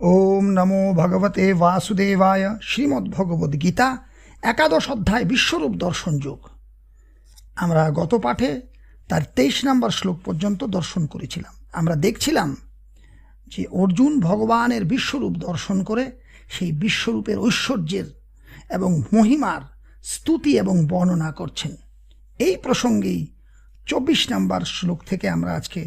ওম নমো ভগবতে বাসুদেবায় শ্রীমদ্ ভগবদ্ গীতা একাদশ অধ্যায় বিশ্বরূপ দর্শন যোগ। আমরা গত পাঠে তার তেইশ নম্বর শ্লোক পর্যন্ত দর্শন করেছিলাম। আমরা দেখছিলাম যে অর্জুন ভগবানের বিশ্বরূপ দর্শন করে সেই বিশ্বরূপের ঐশ্বর্যের এবং মহিমার স্তুতি এবং বর্ণনা করছেন। এই প্রসঙ্গেই চব্বিশ নম্বর শ্লোক থেকে আমরা আজকে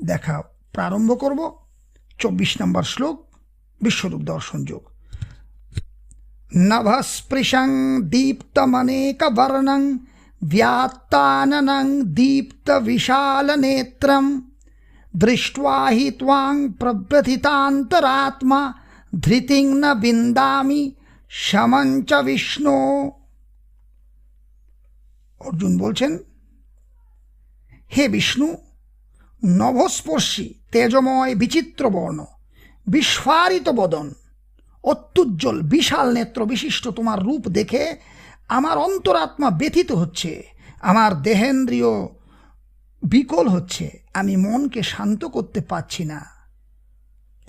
দেখা প্রারম্ভ করব। চব্বিশ নম্বর শ্লোক বিশ্বরূপ দর্শন যোগ নভস্পৃশং দীপ্তমনেকবর্ণং व्यात्ताननं दीप्तविशालनेत्रं दृष्ट्वा हि त्वां प्रव्यथितान्तरात्मा धृतिं न বিন্দামি শমং চ বিষ্ণু অর্জুন বলছেন হে বিষ্ণু নভস্পর্শী, তেজময় বিচিত্র বর্ণ বিস্ফারিত বদন, অত্যুজ্জ্বল, বিশাল নেত্র বিশিষ্ট তোমার রূপ দেখে আমার অন্তরাত্মা ব্যথিত হচ্ছে, আমার দেহেন্দ্রিয় বিকল হচ্ছে, আমি মনকে শান্ত করতে পারছি না।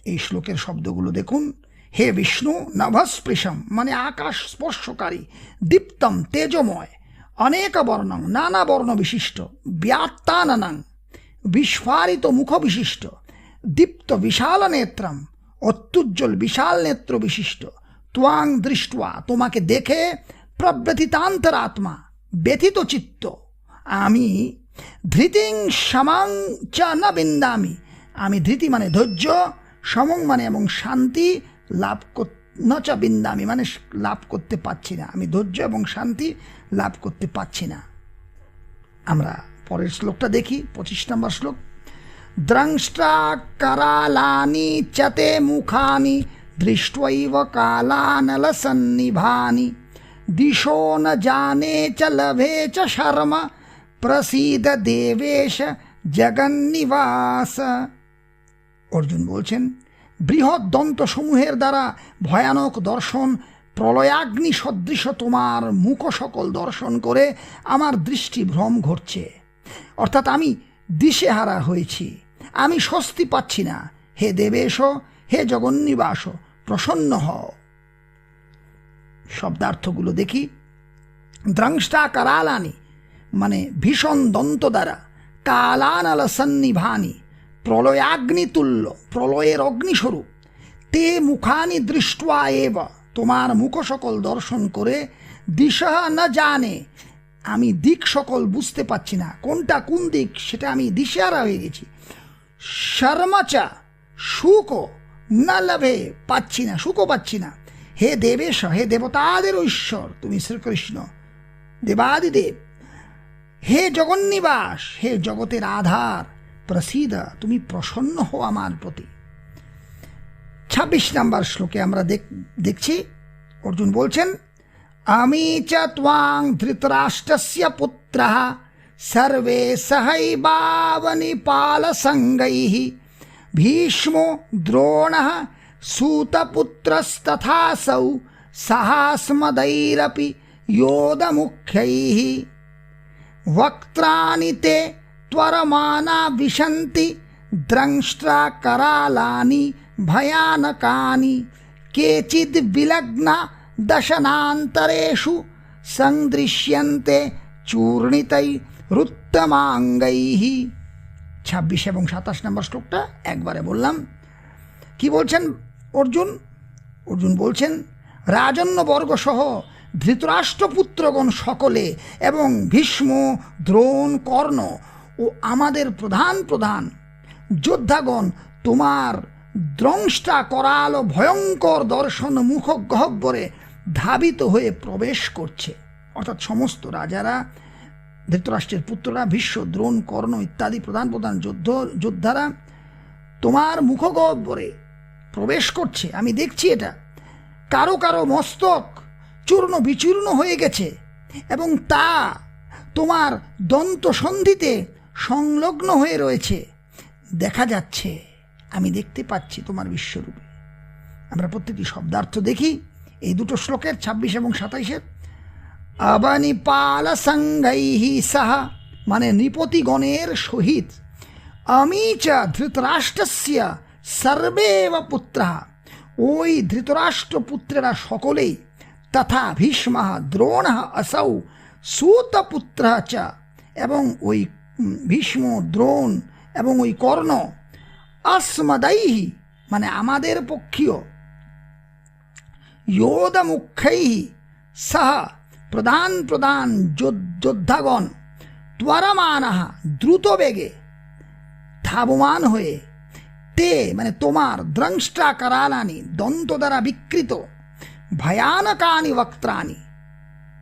এই শ্লোকের শব্দগুলো দেখুন। হে বিষ্ণু, নভস্পৃশম মানে আকাশ স্পর্শকারী, দীপ্তম, তেজময়, অনেক বর্ণং, নানা বর্ণ বিশিষ্ট, ব্যাত্তানানাং বিস্ফারিত মুখবিশিষ্ট, দীপ্ত বিশাল নেত্রম, অত্যুজ্জ্বল বিশাল নেত্র বিশিষ্ট। ত্বাং দৃষ্ট্বা তোমাকে দেখে প্রব্যথিতান্তরাত্মা ব্যথিত চিত্ত। আমি ধৃতিং সমাং চ ন বিন্দামি। আমি ধৃতি মানে ধৈর্য, সমং মানে এবং শান্তি লাভ ন চ বিন্দামি মানে লাভ করতে পারছি না। আমি ধৈর্য এবং শান্তি লাভ করতে পারছি না। আমরা পরের শ্লোকটা দেখি, পঁচিশ নম্বর শ্লোক। দ্রংষ্টা কারালানি চতে মুখানি, দৃষ্টৈব কালানলসন্নিভানি। দিশো ন জানে চ লভে চ শর্ম, প্রসীদ দেবেশ জগন্নিবাস। অর্জুন বলছেন, বৃহৎ দন্তসমূহের দ্বারা ভয়ানক দর্শন প্রলয়াগ্নি সদৃশ তোমার মুখ সকল দর্শন করে আমার দৃষ্টিভ্রম ঘটছে। অর্থাৎ আমি দিশেহারা হয়েছি। আমি স্বস্তি পাচ্ছি না। হে দেবেশ হে জগন্নিবাস, প্রসন্ন হও। শব্দার্থগুলো দেখি। দ্রংষ্টা কারালানি মানে ভীষণ দন্ত দ্বারা। কালানাল সন্নিভানি, প্রলয়াগ্নি তুল্য, প্রলয়ের অগ্নিস্বরূপ। তে মুখানি দৃষ্টা এব, তোমার মুখ সকল দর্শন করে, দিশা না জানে আমি দিক সকল বুঝতে পাচ্ছি না। কোনটা কোন দিক, সেটা আমি দিশেহারা হয়ে গেছি। শর্মাচা সুখও না লাভে পাচ্ছি না, সুখও পাচ্ছি না। হে দেবেশ, হে দেবতাদের ঈশ্বর তুমি শ্রীকৃষ্ণ, দেবাদিদেব। হে জগন্নিবাস, হে জগতের আধার প্রসিদ তুমি প্রসন্ন হো আমার প্রতি। ছাব্বিশ নাম্বার শ্লোকে আমরা দেখছি। অর্জুন বলছেন अमी चवांग धृतराष्ट्र से पुत्र, सर्वे सहैवावनिपालसङ्गैः, भीष्मो द्रोण सूतपुत्रस्तथासौ सहास्मदैरपि योदमुख्यैः। वक्त्राणि ते त्वरमाना विशन्ति, द्रंष्ट्राकरालानि, भयानकानि, केचिद् विलग्ना दशनान्तरेषु सन्दृश्यन्ते চূর্ণিতাই রুত্তমাঙ্গাইহি ছাব্বিশ এবং সাতাশ নম্বর শ্লোকটা একবারে বললাম কি বলছেন অর্জুন অর্জুন বলছেন রাজন্যবর্গ সহ ধৃতরাষ্ট্রপুত্রগণ সকলে এবং ভীষ্ম দ্রোণ কর্ণ ও আমাদের প্রধান প্রধান যোদ্ধাগণ তোমার দ্রংষ্টা করাল ও ভয়ঙ্কর দর্শন মুখ গহব্বরে ধাবিত হয়ে প্রবেশ করছে। অর্থাৎ সমস্ত রাজারা, ধৃতরাষ্ট্রের পুত্ররা ভীষ্ম দ্রোণ, কর্ণ ইত্যাদি প্রধান প্রধান যুদ্ধ, যোদ্ধারা, তোমার মুখগহ্বরে প্রবেশ করছে। আমি দেখছি এটা। কারও কারও মস্তক চূর্ণ বিচূর্ণ হয়ে গেছে এবং তা তোমার দন্ত সন্ধিতে সংলগ্ন হয়ে রয়েছে। দেখা যাচ্ছে। আমি দেখতে পাচ্ছি তোমার বিশ্বরূপে। আমরা প্রত্যেকটি শব্দার্থ দেখি। এই দুটো শ্লোকের ছাব্বিশ এবং সাতাইশে অবনিপাল সঙ্গৈহি সহ মানে নৃপতিগণের সহিত, আমি চ ধৃতরাষ্ট্রস্য সর্বেব পুত্র ওই ধৃতরাষ্ট্র পুত্রেরা সকলেই তথা ভীষ্ম দ্রোণ অসৌ সূতপুত্র চ, এবং ওই ভীষ্ম দ্রোণ এবং ওই কর্ণ অস্মদাইহি মানে আমাদের পক্ষীয় যোধমুখ্যৈ সহ প্রধান প্রধান যোদ্ধাগণ ত্বরমান দ্রুত বেগে ধাবমান হয়ে তে মানে তোমার দ্রংষ্টা করালানি দন্ত দ্বারা বিকৃত ভয়ানকানি বক্ত্রানি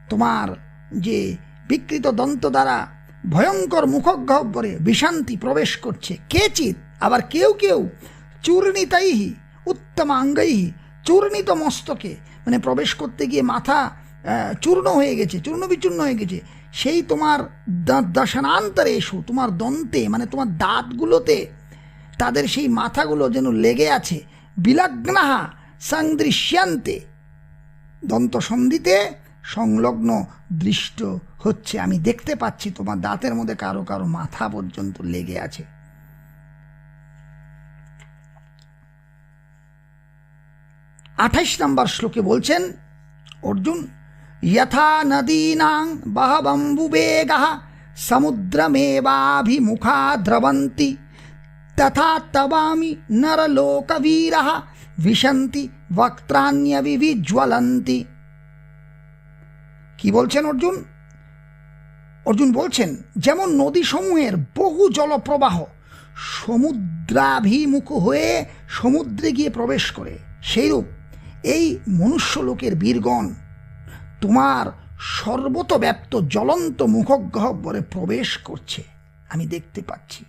তোমার যে বিকৃত দন্ত দ্বারা ভয়ঙ্কর মুখগহ্বরে বিশান্তি প্রবেশ করছে কেচিত আবার কেউ কেউ চূর্ণিতাইহি উত্তমাঙ্গৈহি চূর্ণিত মস্তকে মানে প্রবেশ করতে গিয়ে মাথা চূর্ণ হয়ে গেছে চূর্ণ বিচূর্ণ হয়ে গেছে, সেই তোমার দশনান্তরে এসো, তোমার দন্তে মানে তোমার দাঁতগুলোতে তাদের সেই মাথাগুলো যেন লেগে আছে। বিলাগ্নাহা সংদৃশ্যান্তে দন্ত সন্ধিতে সংলগ্ন দৃষ্ট হচ্ছে। আমি দেখতে পাচ্ছি তোমার দাঁতের মধ্যে কারও কারও মাথা পর্যন্ত লেগে আছে। আঠাইশ নম্বর শ্লোকে বলছেন, অর্জুন যথা নদীনাং বহবম্বুবেগা সমুদ্রমেবাভিমুখা দ্রবন্তি, তথা তবামি নরলোকবীর বিশন্তি বক্ত্রাণ্যবিজ্বলন্তি কি বলছেন অর্জুন? অর্জুন বলছেন, যেমন নদীসমূহের বহু জলপ্রবাহ সমুদ্রাভিমুখ হয়ে সমুদ্রে গিয়ে প্রবেশ করে, সেইরূপ এই মনুষ্যলোকের বীরগণ, তোমার সর্বতব্যাপ্ত জ্বলন্ত মুখগহ্বরে প্রবেশ করছে। আমি দেখতে পাচ্ছি।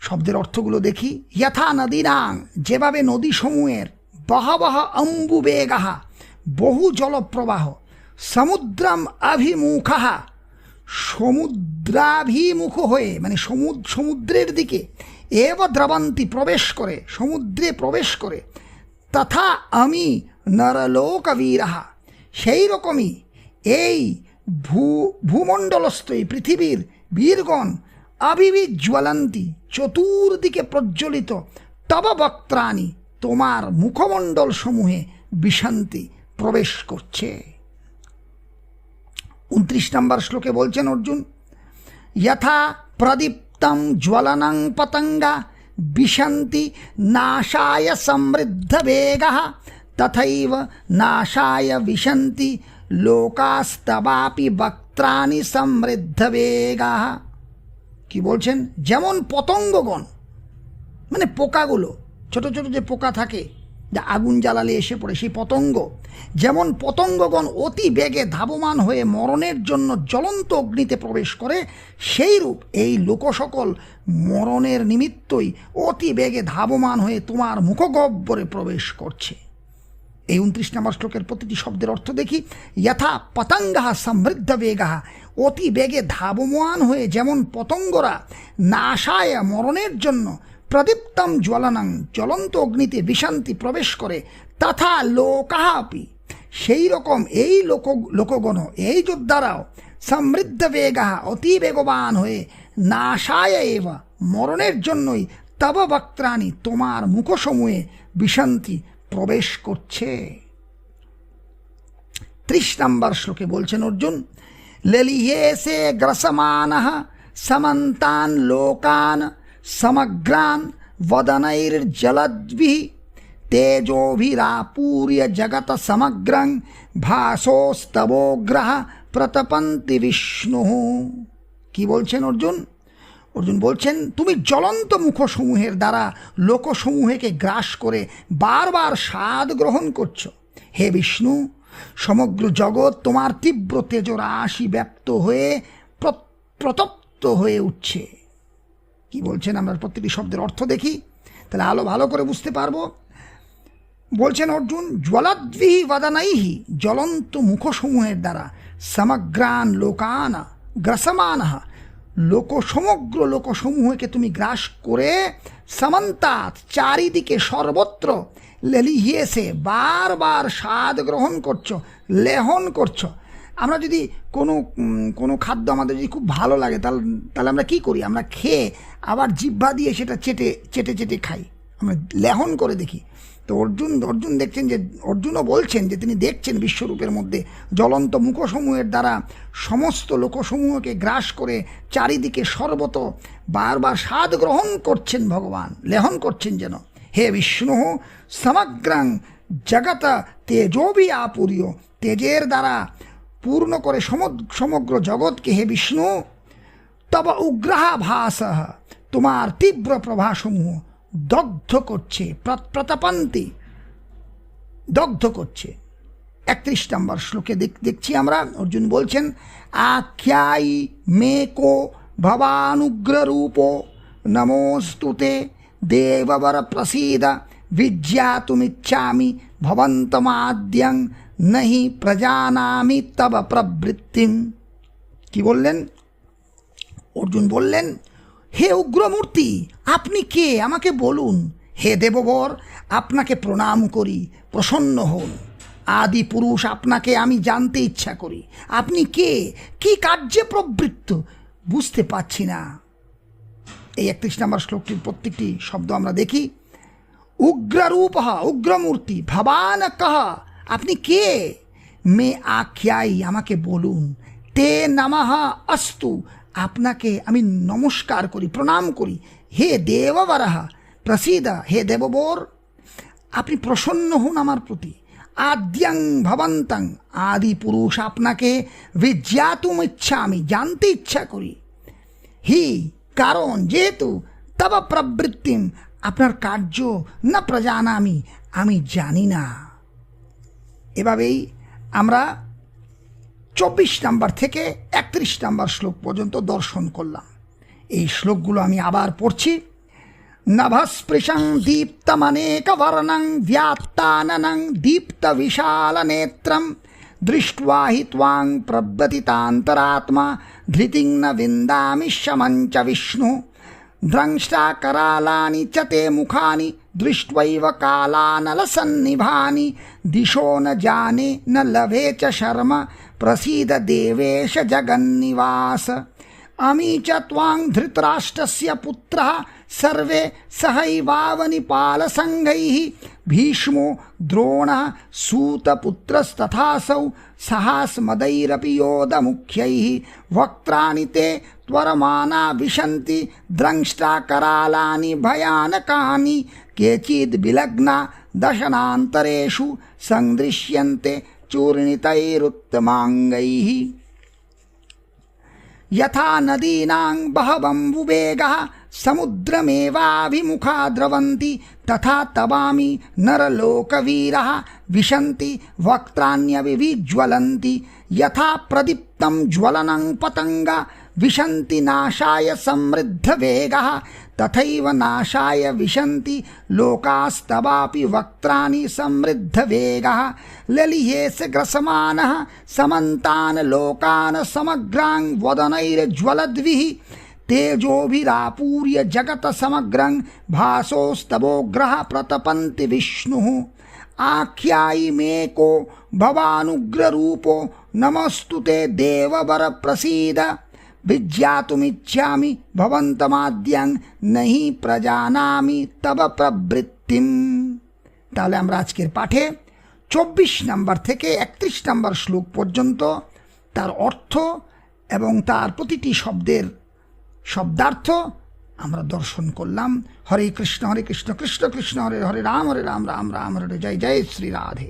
শব্দের অর্থগুলো দেখি। যথা নদীনাং, যেভাবে নদীসমূহের বহাবহ অম্বুবেগাহা, বহু জলপ্রবাহ, সমুদ্রম অভিমুখাহা সমুদ্রাভিমুখ হয়ে মানে সমুদ্র সমুদ্রের দিকে এব দ্রবন্তি প্রবেশ করে, সমুদ্রে প্রবেশ করে তথা আমি নরলোকবীরাহা সেই রকমই এই ভূ ভূমণ্ডলস্থ এই পৃথিবীর বীরগণ অভিবিজ্বলন্তি চতুর্দিকে প্রজ্বলিত তব বক্ত্রাণী তোমার মুখমণ্ডল সমূহে বিশান্তি প্রবেশ করছে। উনত্রিশ নম্বর শ্লোকে বলছেন অর্জুন, যথা প্রদীপ্তম জ্বলনং পতঙ্গা বিশন্তি নাশায় সমৃদ্ধ বেগ তথৈব নাশায় বিশন্তি লোকাস্তবাপি বক্ত্রাণি সমৃদ্ধ বেগা কি বলছেন যেমন পতঙ্গগণ মানে পোকাগুলো, ছোট ছোট যে পোকা থাকে যা আগুন জ্বালালে এসে পড়ে। সেই পতঙ্গ, যেমন পতঙ্গগণ অতি বেগে ধাবমান হয়ে মরণের জন্য জ্বলন্ত অগ্নিতে প্রবেশ করে সেইরূপ এই লোকসকল মরণের নিমিত্তই অতি বেগে ধাবমান হয়ে তোমার মুখগহ্বরে প্রবেশ করছে। এই উনত্রিশ নম্বর শ্লোকের প্রতিটি শব্দের অর্থ দেখি, যথা পতঙ্গা সমৃদ্ধ বেগা অতি বেগে ধাবমান হয়ে যেমন পতঙ্গরা নাশায় মরণের জন্য প্রদীপ্তম জ্বলনং জ্বলন্ত অগ্নিতে বিশান্তি প্রবেশ করে, তথা লোকাপি সেই রকম এই লোক, লোকগণ, এই যোদ্ধারাও সমৃদ্ধ বেগা, অতি বেগবান হয়ে নাশায় এব। মরণের জন্যই তব বক্ত্রাণী তোমার মুখসমূহে বিশান্তি প্রবেশ করছে। ত্রিশ নম্বর শ্লোকে বলছেন অর্জুন লেলিহেসে গ্রসমান সমন্তান লোকান సమగ్రాన్ వదనైర్జలద్భి తేజోభిరాపూర్య జగత সমগ্রং భాసోస్తవోగ్రహ প্রতপন্তি বিষ্ণু। কি বলছেন অর্জুন? অর্জুন বলছেন, তুমি জ্বলন্ত মুখসমূহের দ্বারা লোকসমূহেকে গ্রাস করে বারবার স্বাদ গ্রহণ করছ। হে বিষ্ণু, সমগ্র জগৎ তোমার তীব্র তেজরাশি ব্যপ্ত হয়ে প্রতপ্ত হয়ে উঠছে। কি বলছেন? আমরা প্রত্যেকটি শব্দের অর্থ দেখি। তাহলে আলো ভালো করে বুঝতে পারব। বলছেন অর্জুন জ্বলাদ্বিহি বাদানাইহি, জ্বলন্ত মুখসমূহের দ্বারা সমগ্রান লোকানা, গ্রাসমানহা, লোক, সমগ্র লোকসমূহকে তুমি গ্রাস করে সমন্তাত চারিদিকে সর্বত্র লেলিহিয়েছে, বারবার স্বাদ গ্রহণ করছ, লেহন করছ আমরা যদি কোনো কোনো খাদ্য আমাদের যদি খুব ভালো লাগে, তাহলে তাহলে আমরা কি করি? আমরা খেয়ে আবার জিহ্বা দিয়ে সেটা চেটে চেটে চেটে খাই। আমরা লেহন করে দেখি। তো অর্জুন অর্জুন দেখছেন যে, অর্জুনও বলছেন যে, তিনি দেখছেন বিশ্বরূপের মধ্যে জ্বলন্ত মুখসমূহের দ্বারা সমস্ত লোকসমূহকে গ্রাস করে চারিদিকে সর্বত বারবার স্বাদ গ্রহণ করছেন ভগবান। লেহন করছেন যেন। হে বিষ্ণু, সমগ্রাং জগত তেজোবি আপুরীয় তেজের দ্বারা পূর্ণ করে সমগ্র জগৎকে হে বিষ্ণু, তব উগ্রাহা ভাস তোমার তীব্র প্রভাসমূহ দগ্ধ করছে, প্র- প্রতাপান্তি দগ্ধ করছে। একত্রিশ নম্বর শ্লোকে দেখ- দেখছি আমরা, অর্জুন বলছেন আখ্যায়ী মেকো ভবানুগ্র রূপ নমোস্তুতে দেববর প্রসীদ বিজ্ঞাতুমিচ্ছামি ভবন্তমাদ্যং নহি প্রজানামি তব প্রবৃত্তিম কি বললেন অর্জুন বললেন হে উগ্রমূর্তি আপনি কে? আমাকে বলুন। হে দেববর আপনাকে প্রণাম করি, প্রসন্ন হন। আদি পুরুষ, আপনাকে আমি জানতে ইচ্ছা করি। আপনি কে? কি কার্যে প্রবৃত্ত? বুঝতে পারছি না। এই একত্রিশ নম্বর শ্লোকটির প্রত্যেকটি শব্দ আমরা দেখি। উগ্ররূপ, উগ্রমূর্তি ভবান কহ আপনি কে? মে আখ্যাই আমাকে বলুন। তে নামাহ অস্তু আপনাকে আমি নমস্কার করি, প্রণাম করি। হে দেববরাহা, প্রসিদ, হে দেববর। আপনি প্রসন্ন হন আমার প্রতি। আদ্যাং ভবন্তং আদি পুরুষ আপনাকে বিজ্ঞাতুম ইচ্ছা আমি জানতে ইচ্ছা করি। হি, কারণ যেহেতু তব প্রবৃত্তিম। আপনার কার্য না প্রজানামি, আমি জানি না। এভাবেই আমরা চব্বিশ নাম্বার থেকে একত্রিশ নাম্বার শ্লোক পর্যন্ত দর্শন করলাম। এই শ্লোকগুলো আমি আবার পড়ছি। নভস্পৃশং দীপ্তমনেকবর্ণং ব্যাত্তাননং দীপ্তবিশালনেত্রম দৃষ্ট্বা হি ত্বাং প্রব্যতিতান্তরাত্মা ধৃতিং ন বিন্দামি শমঞ্চ বিষ্ণু দ্রংষ্টা করালানি চ মুখানি दृष्ट्वैव कालानलसन्निभानि, दिशो न जाने, न लभे च शर्म, प्रसीद देवेश जगन्निवास। अमी च त्वां धृतराष्ट्रस्य पुत्रः, सर्वे सहैवावनिपालसङ्घैः भीष्मो द्रोणः सूतपुत्रस्तथासौ, सहास्मदैरपि योधमुख्यैः वक्त्राणि ते त्वरमाना विशन्ति द्रंष्टाकरालानि भयानकानि, केचिद् विलग्ना दशनान्तरेषु सन्दृश्यन्ते चूर्णितैरुत्तमाङ्गैः। यथा नदीनां बहवम्बुवेगः समुद्रमेवाभिमुखा द्रवन्ति, तथा तवामि नरलोकवीरः विशन्ति वक्त्राण्यविज्वलन्ति यथा प्रदीप्तं ज्वलनं पतङ्गा विशन्ति नाशाय समृद्धवेगः, तथैव नाशाय विशन्ति लोकास्तवापि वक्त्राणि समृद्धवेगः। ललिहेस ग्रसमानः समन्तान् लोकान् समग्रान् वदनैर्ज्वलद्भिः, तेजोभिरापूर्य जगत समग्रं भासोस्तवोग्रह प्रतपन्ति विष्णुः। आख्यायि मे को भवानुग्ररूपो, नमस्तु ते देववर प्रसीद विज्ञातुमिच्छामि भवन्तमाद्यं नहि প্রজানামি তব প্রবৃত্তিম তাহলে আমরা আজকের পাঠে চব্বিশ নাম্বার থেকে একত্রিশ নাম্বার শ্লোক পর্যন্ত তার অর্থ এবং তার প্রতিটি শব্দের শব্দার্থ আমরা দর্শন করলাম হরে কৃষ্ণ হরে কৃষ্ণ কৃষ্ণ কৃষ্ণ হরে হরে রাম হরে রাম রাম রাম হরে জয় জয় শ্রী রাধে